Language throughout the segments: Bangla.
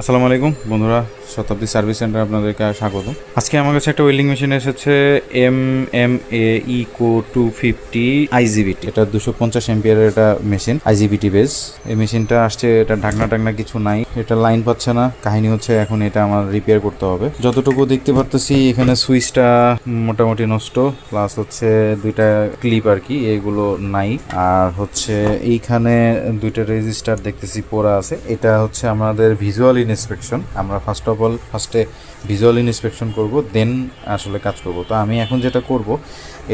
আসসালামু আলাইকুম বন্ধুরা, শতাব্দী সার্ভিস সেন্টার আপনাদেরকে স্বাগত। আজকে আমার কাছে একটা ওয়েল্ডিং মেশিন এসেছে M M A eco two fifty IGBT এটা দুশো পঞ্চাশ এমপিয়ারের এটা মেশিন আইজিবিটি বেস এই মেশিনটা আসছে, এটা ঢাকনা টাকনা কিছু নাই, এটা লাইন পাচ্ছে না। কাহিনী হচ্ছে এখন এটা আমার রিপেয়ার করতে হবে। যতটুকু দেখতে পারতেছি, এখানে সুইচটা মোটামুটি নষ্ট প্লাস হচ্ছে দুইটা ক্লিপ আর কি, এগুলো নাই। আর হচ্ছে এইখানে দুইটা রেজিস্টার দেখতেছি, পোড়া আছে। এটা হচ্ছে আমাদের ভিজুয়াল ইনস্পেকশন, আমরা ফার্স্ট অফ অল ফার্স্টে ভিজুয়াল ইনস্পেকশন করব দেন আসলে কাজ করব। তো আমি এখন যেটা করব,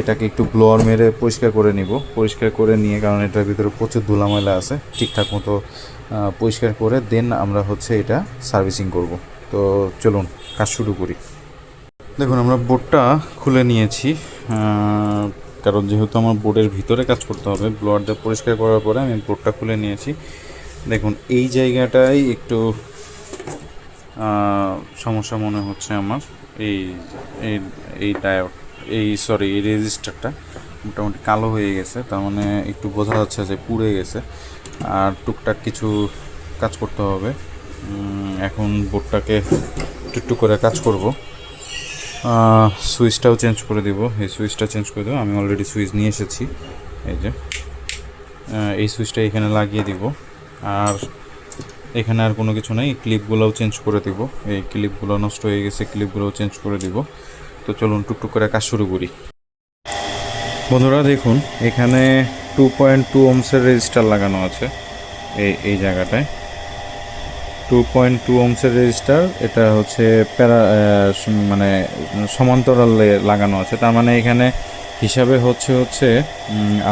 এটাকে একটু ব্লোয়ার মেরে পরিষ্কার করে নিব। পরিষ্কার করে নিয়ে, কারণ এটার ভিতরে প্রচুর ধুলাময়লা আছে, ঠিকঠাক মতো পরিষ্কার করে দেন আমরা হচ্ছে এটা সার্ভিসিং করব। তো চলুন, কাজ শুরু করি। দেখুন, আমরা বোর্ডটা খুলে নিয়েছি কারণ যেহেতু আমার বোর্ডের ভিতরে কাজ করতে হবে ব্লোয়ার দিয়ে পরিষ্কার করার পরে আমি বোর্ডটা খুলে নিয়েছি। দেখুন, এই জায়গাটাই একটু সমস্যা মনে হচ্ছে আমার। এই এই ডায়োড, এই সরি এই রেজিস্টারটা মোটামুটি কালো হয়ে গেছে, তার মানে একটু বোঝা যাচ্ছে যে পুড়ে গেছে। আর টুকটাক কিছু কাজ করতে হবে। এখন বোর্ডটাকে একটু করে কাজ করব। সুইচটাও চেঞ্জ করে দেবো। এই সুইচটা চেঞ্জ করে দেবো। আমি অলরেডি সুইচ নিয়ে এসেছি। এই যে এই সুইচটা এখানে লাগিয়ে দিব। আর এখানে আর কোনো কিছু নেই। ক্লিপগুলোও চেঞ্জ করে দিব। এই ক্লিপগুলো নষ্ট হয়ে গেছে, ক্লিপগুলোও চেঞ্জ করে দিব। তো চলুন টুকটুক করে কাজ শুরু করি। বন্ধুরা দেখুন, এখানে টু পয়েন্ট টু ওমসের রেজিস্টার লাগানো আছে এই এই জায়গাটায়। টু পয়েন্ট টু ওমসের রেজিস্টার এটা হচ্ছে প্যারা মানে সমান্তরালে লাগানো আছে। তার মানে এখানে হিসাবে হচ্ছে হচ্ছে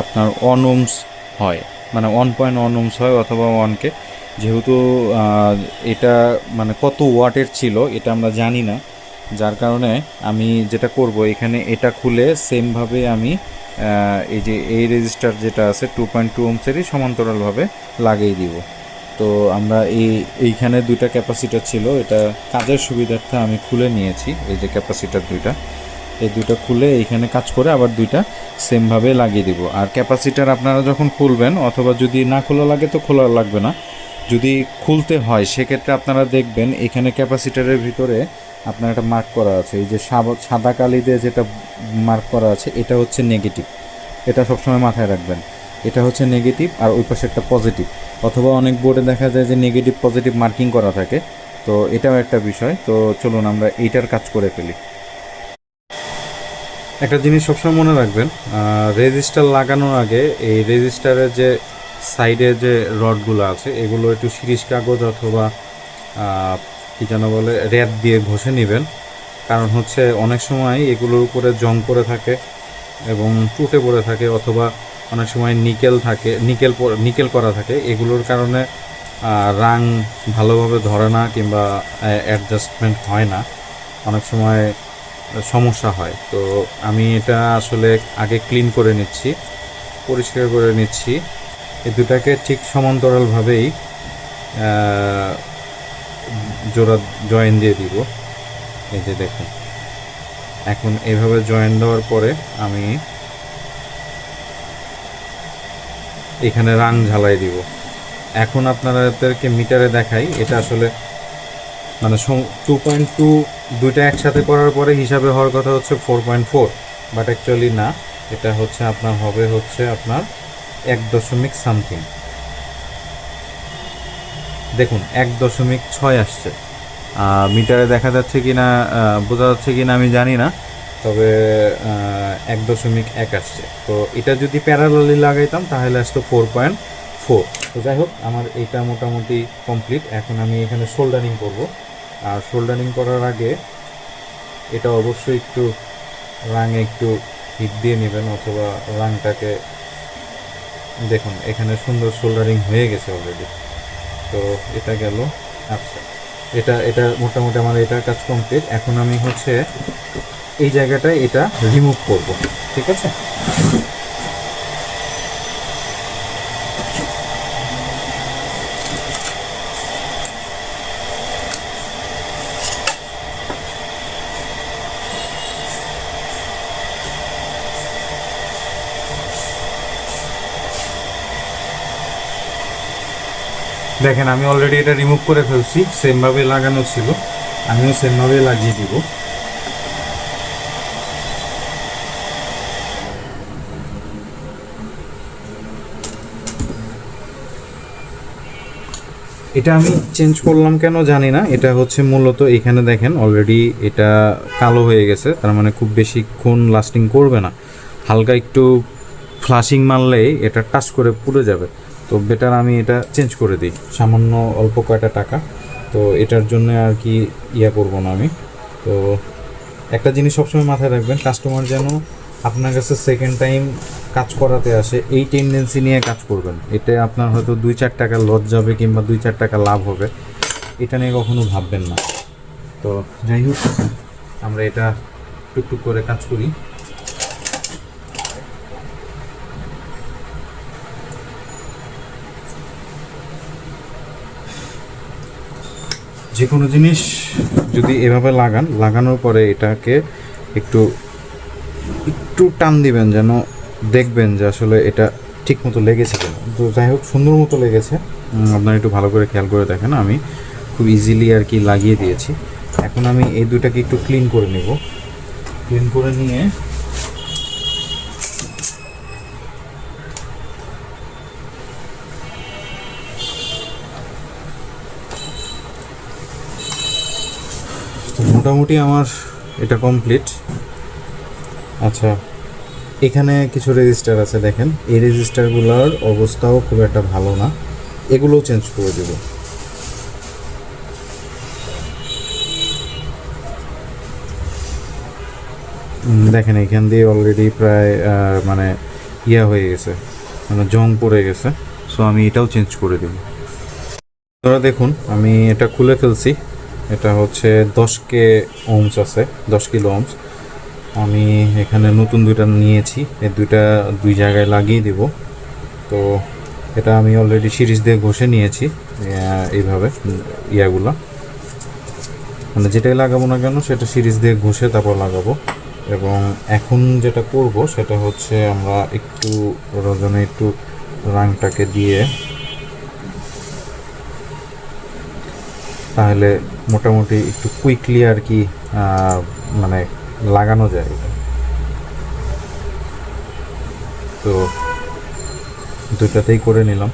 আপনার ওয়ান ওমস হয়। মানে ওয়ান পয়েন্ট ওয়ান ওমস হয় অথবা ওয়ানকে যেহেতু এটা মানে কত ওয়াটের ছিল এটা আমরা জানি না। যার কারণে আমি যেটা করব, এখানে এটা খুলে সেমভাবে আমি এই যে এই রেজিস্টার যেটা আছে টু পয়েন্ট টু ওমসেরই সমান্তরালভাবে লাগিয়ে দিব। তো আমরা এই, এইখানে দুইটা ক্যাপাসিটার ছিল, এটা কাজের সুবিধার্থে আমি খুলে নিয়েছি, এই যে ক্যাপাসিটার দুইটা। এই দুইটা খুলে এইখানে কাজ করে আবার দুইটা সেমভাবে লাগিয়ে দিব। আর ক্যাপাসিটার আপনারা যখন খুলবেন, অথবা যদি না খোলা লাগে তো খোলা লাগবে না। যদি খুলতে হয়, সেক্ষেত্রে আপনারা দেখবেন এখানে ক্যাপাসিটারের ভিতরে আপনার একটা মার্ক করা আছে। এই যে সাদা কালি দিয়ে যেটা মার্ক করা আছে, এটা হচ্ছে নেগেটিভ এটা সবসময় মাথায় রাখবেন। এটা হচ্ছে নেগেটিভ আর ওই পাশে একটা পজিটিভ অথবা অনেক বোর্ডে দেখা যায় যে নেগেটিভ পজিটিভ মার্কিং করা থাকে। তো এটাও একটা বিষয়। তো চলুন আমরা এইটার কাজ করে ফেলি। একটা জিনিস সবসময় মনে রাখবেন রেজিস্টার লাগানোর আগে এই রেজিস্টারের যে সাইডে যে রডগুলো আছে, এগুলো একটু শিরিষ কাগজ অথবা কী যেন বলে র্যাপ দিয়ে ঘষে নেবেন। কারণ হচ্ছে অনেক সময় এগুলোর উপরে জং করে থাকে এবং টুটে পড়ে থাকে অথবা অনেক সময় নিকেল থাকে, নিকেল নিকেল করা থাকে। এগুলোর কারণে রাং ভালোভাবে ধরে না কিংবা অ্যাডজাস্টমেন্ট হয় না। অনেক সময় সমস্যা হয়। তো আমি এটা আসলে আগে ক্লিন করে নিচ্ছি, পরিষ্কার করে নিচ্ছি। এই দুটাকে ঠিক সমান্তরালভাবেই জোড়া জয়েন দিয়ে দিব। এই যে দেখুন। এখন এভাবে জয়েন দেওয়ার পরে আমি এখানে রাং ঝালাই দিব। এখন আপনাদেরকে মিটারে দেখাই, এটা আসলে মানে টু পয়েন্ট টু দুইটা একসাথে করার পরে হিসাবে হওয়ার কথা হচ্ছে four point four but actually না, এটা হচ্ছে আপনার, হবে হচ্ছে আপনার এক দশমিক সামথিং। দেখুন, এক দশমিক ছয় আসছে। মিটারে দেখা যাচ্ছে কি না বোঝা যাচ্ছে কি না আমি জানি না, তবে এক দশমিক এক আসছে। তো এটা যদি প্যারালালি লাগাইতাম, তাহলে আসতো ফোর পয়েন্ট ফোর তো যাই হোক, আমার এটা মোটামুটি কমপ্লিট এখন আমি এখানে শোল্ডারিং করব। আর শোল্ডারিং করার আগে এটা অবশ্যই একটু রাঙে একটু হিট দিয়ে নেবেন, অথবা রাংটাকে দেখুন, এখানে সুন্দর শোল্ডারিং হয়ে গেছে অলরেডি তো এটা গেল। আচ্ছা এটা এটা মোটামুটি আমার এটা কাজ কমপ্লিট এখন আমি হচ্ছে এই জায়গাটায় এটা রিমুভ করব। ঠিক আছে? দেখেন, আমি অলরেডি এটা রিমুভ করে ফেলছি সেমভাবে লাগানো ছিল। আমিও সেমভাবে লাগিয়ে দিব। এটা আমি চেঞ্জ করলাম কেন জানি না, এটা হচ্ছে মূলত এখানে দেখেন অলরেডি এটা কালো হয়ে গেছে, তার মানে খুব বেশি বেশিক্ষণ লাস্টিং করবে না। হালকা একটু ফ্লাশিং মারলেই এটা টাচ করে পুড়ে যাবে। তো বেটার আমি এটা চেঞ্জ করে দিই। সামান্য অল্প কয়টা টাকা। তো এটার জন্য আর কি ইয়া করব না আমি। তো একটা জিনিস সবসময় মাথায় রাখবেন কাস্টমার যেন আপনার কাছে সেকেন্ড টাইম কাজ করাতে আসে, এই টেন্ডেন্সি নিয়ে কাজ করবেন। এতে আপনার হয়তো দুই চার টাকা লস যাবে কিংবা দুই চার টাকা লাভ হবে। এটা নিয়ে কখনো ভাববেন না। তো যাই হোক, আমরা এটা টুকটুক করে কাজ করি। যে কোনো জিনিস যদি এভাবে লাগান, লাগানোর পরে এটাকে একটু একটু টান দিবেন যেন দেখবেন যে আসলে এটা ঠিক মতো লেগেছে তো যাই হোক, সুন্দর মতো লেগেছে। আপনারা একটু ভালো করে খেয়াল করে দেখেন। আমি খুব ইজিলি আর কি লাগিয়ে দিয়েছি। এখন আমি এই দুটাকে একটু ক্লিন করে নেব। ক্লিন করে নিয়ে তো মোটামুটি আমার এটা কমপ্লিট আচ্ছা এখানে কিছু রেজিস্টার আছে দেখেন। এই রেজিস্টারগুলোর অবস্থাও খুব একটা ভালো না। এগুলোও চেঞ্জ করে দেব। দেখেন, এখান দিয়ে অলরেডি প্রায় মানে ইয়া হয়ে গেছে। মানে জং পড়ে গেছে। সো আমি এটাও চেঞ্জ করে দেব। ধরা দেখুন, আমি এটা খুলে ফেলছি। এটা হচ্ছে দশ কে ওমস আছে, দশ কিলো ওমস আমি এখানে নতুন দুইটা নিয়েছি, এই দুইটা দুই জায়গায় লাগিয়ে দেব। তো এটা আমি অলরেডি সিরিজ দিয়ে ঘষে নিয়েছি এইভাবে, ইয়াগুলা। মানে যেটাই লাগাবো না কেন, সেটা সিরিজ দিয়ে ঘষে তারপর লাগাবো। এবং এখন যেটা করব, সেটা হচ্ছে আমরা একটু রজনে একটু রাংটাকে দিয়ে তাহলে মোটামুটি একটু কুইকলি আর কি মানে লাগানো যায়। তো দুটাতেই করে নিলাম।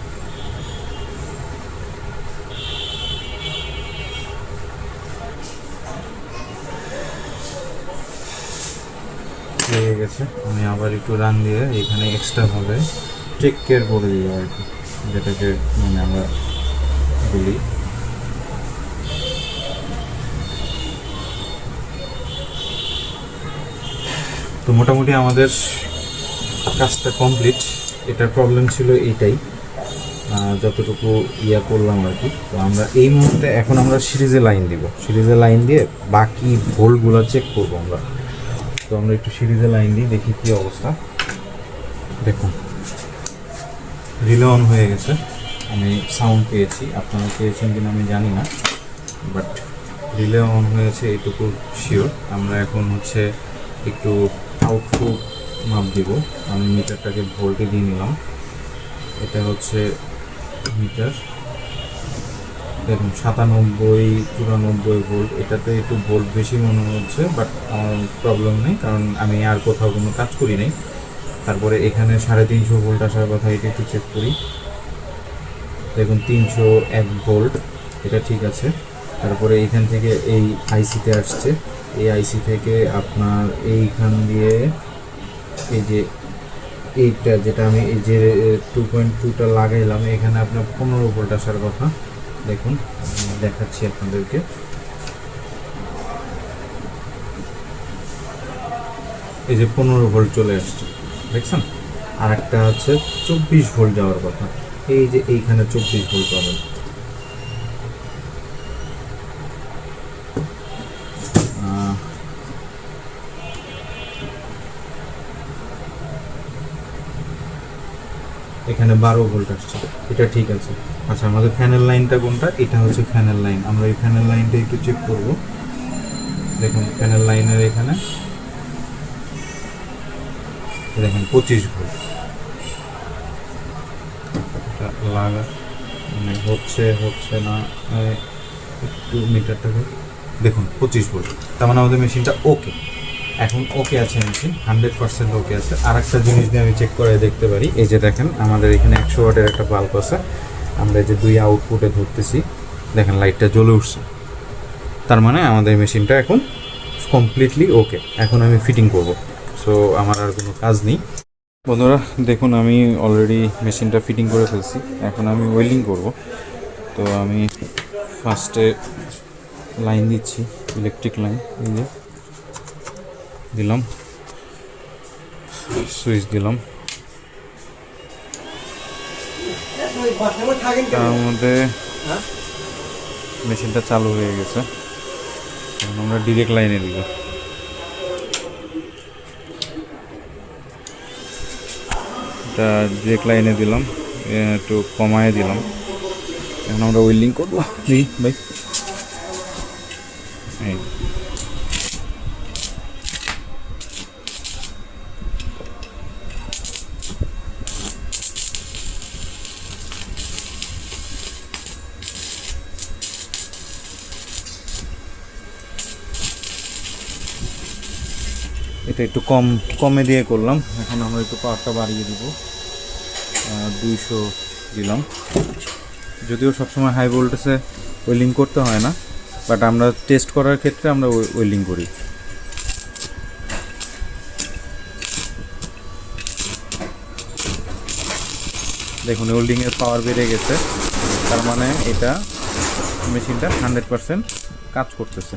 লেগে গেছে। আমি আবার একটু রান দিয়ে এখানে এক্সট্রা ভাবে টেক কেয়ার করে দিব আর কি, যেটাকে মানে আমরা বলি। তো মোটামুটি আমাদের কাজটা কমপ্লিট এটার প্রবলেম ছিল এইটাই যতটুকু ইয়া করলাম আর কি। তো আমরা এই মুহূর্তে এখন আমরা সিরিজে লাইন দিব। সিরিজে লাইন দিয়ে বাকি ভোল্টগুলো চেক করব আমরা। তো আমরা একটু সিরিজে লাইন দিই, দেখি কী অবস্থা। দেখুন রিলে অন হয়ে গেছে। আমি সাউন্ড পেয়েছি। আপনারা পেয়েছেন কিনা আমি জানি না বাট রিলে অন হয়েছে এইটুকু শিওর আমরা এখন হচ্ছে একটু আউটপুট মাপ দিব। আমি মিটারটাকে ভোল্টে দিয়ে নিলাম। এটা হচ্ছে মিটার। দেখুন, সাতানব্বই, চুরানব্বই ভোল্ট। এটাতে একটু ভোল্ট বেশি মনে হচ্ছে বাট আমার প্রবলেম নেই, কারণ আমি আর কোথাও কোনো কাজ করি নাই। তারপরে এখানে সাড়ে তিনশো ভোল্ট আসার কথা, এটা একটু চেক করি। দেখুন, তিনশো এক ভোল্ট। এটা ঠিক আছে। তারপরে এইখান থেকে এই আইসিতে আসছে। এই আইসি থেকে আপনার এইখান দিয়ে এই যে এইটা যেটা আমি এই যে টু পয়েন্ট টুটা লাগাইলাম, এখানে আপনার পনেরো ভোল্ট আসার কথা। দেখুন দেখাচ্ছি আপনাদেরকে। এই যে পনেরো ভোল্ট চলে আসছে, দেখছেন? আর একটা হচ্ছে চব্বিশ ভোল্ট যাওয়ার কথা। এই যে এইখানে চব্বিশ ভোল্ট পাবেন। এখানে বারো ভোল্ট আসছে। এটা ঠিক আছে। আচ্ছা আমাদের ফ্যানের লাইনটা কোনটা? এটা হচ্ছে ফ্যানের লাইন আমরা এই ফ্যানের লাইনটা একটু চেক করব। দেখুন ফ্যানের লাইনের এখানে দেখেন, পঁচিশ ভোল্ট লাগা মানে হচ্ছে হচ্ছে না একটু মিটারটাকে দেখুন, পঁচিশ ভোল্ট তার মানে আমাদের মেশিনটা ওকে এখন ওকে আছে মেশিন হান্ড্রেড পার্সেন্ট ওকে আছে। আর একটা জিনিস দিয়ে আমি চেক করে দেখতে পারি, এই যে দেখেন, আমাদের এখানে একশো ওয়াটের একটা বাল্ব আছে। আমরা এই যে দুই আউটপুটে ধরতেছি, দেখেন লাইটটা জ্বলে উঠছে। তার মানে আমাদের মেশিনটা এখন কমপ্লিটলি ওকে এখন আমি ফিটিং করব। সো আমার আর কোনো কাজ নেই। বন্ধুরা, দেখুন, আমি অলরেডি মেশিনটা ফিটিং করে ফেলছি। এখন আমি ওয়েল্ডিং করব। তো আমি ফার্স্টে লাইন দিচ্ছি ইলেকট্রিক লাইন এই যে। দিলাম। সুইচ দিলাম। তার মধ্যে মেশিনটা চালু হয়ে গেছে। আমরা ডিরেক্ট লাইনে দিব। এটা ডিরেক্ট লাইনে দিলাম। একটু কমায় দিলাম। এখন আমরা ওয়েল্ডিং করব। ভাই। এটা একটু কম, কমে দিয়ে করলাম। এখন আমরা একটু পাওয়ারটা বাড়িয়ে দিব। দুইশো দিলাম। যদিও সবসময় হাই ভোল্টেজে ওয়েল্ডিং করতে হয় না বাট আমরা টেস্ট করার ক্ষেত্রে আমরা ওয়েল্ডিং করি। দেখুন ওয়েল্ডিংয়ের পাওয়ার বেড়ে গেছে। তার মানে এটা মেশিনটা হান্ড্রেড পারসেন্ট কাজ করতেছে।